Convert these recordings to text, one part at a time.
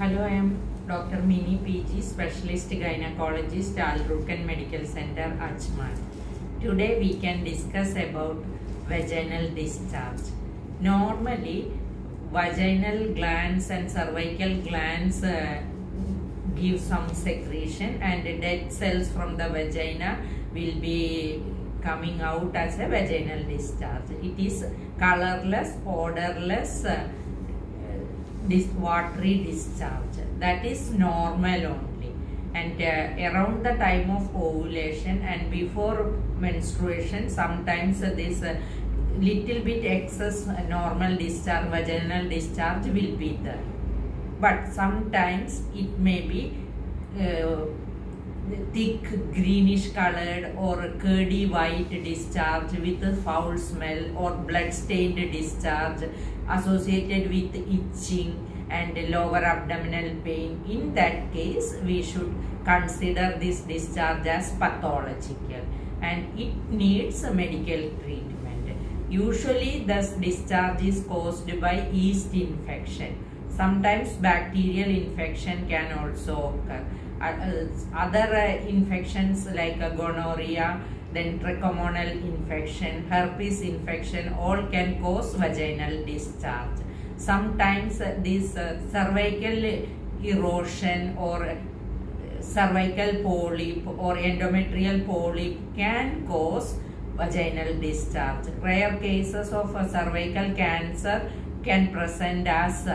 Hello, I am Dr. Mini PG, Specialist Gynecologist, Alrukan Medical Center, Ajmal. Today we can discuss about vaginal discharge. Normally, vaginal glands and cervical glands uh, give some secretion and dead cells from the vagina will be coming out as a vaginal discharge. It is colorless, odorless, uh, dis- watery discharge. That is normal only. And uh, around the time of ovulation and before menstruation, sometimes uh, this uh, little bit excess uh, normal discharge, vaginal discharge will be there. But sometimes it may be uh, thick greenish colored or curdy white discharge with a foul smell or blood stained discharge associated with itching and lower abdominal pain. In that case we should consider this discharge as pathological and it needs medical treatment. Usually this discharge is caused by yeast infection sometimes bacterial infection can also occur. Uh, uh, other uh, infections like gonorrhea then trichomonal infection herpes infection all can cause vaginal discharge. Sometimes this cervical erosion or cervical polyp or endometrial polyp can cause vaginal discharge. Rare cases of cervical cancer can present as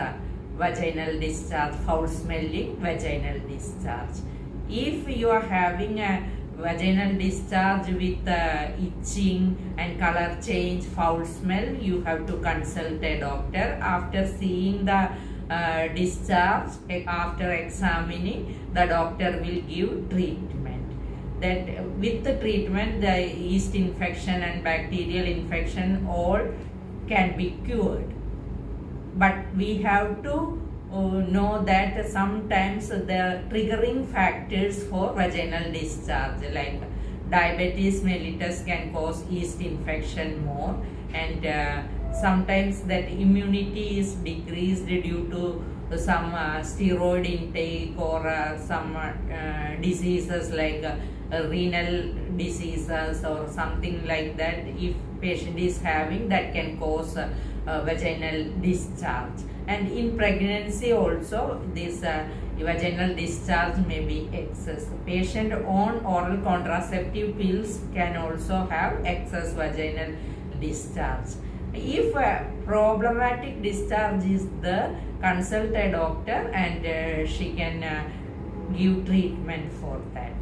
vaginal discharge, foul smelling vaginal discharge. If you are having a vaginal discharge with uh, itching and color change, foul smell, you have to consult a doctor. After seeing the uh, discharge, after examining, the doctor will give treatment. That with the treatment, the yeast infection and bacterial infection all can be cured but we have to uh, know that sometimes the triggering factors for vaginal discharge like diabetes mellitus can cause yeast infection more. And uh, sometimes that immunity is decreased due to some uh, steroid intake or uh, some uh, diseases like uh, renal diseases or something like that. If patient is having that can cause uh, uh, vaginal discharge. And in pregnancy also this uh, vaginal discharge may be excess. Patient on oral contraceptive pills can also have excess vaginal discharge. If uh, problematic discharge is the consult a doctor and uh, she can uh, give treatment for that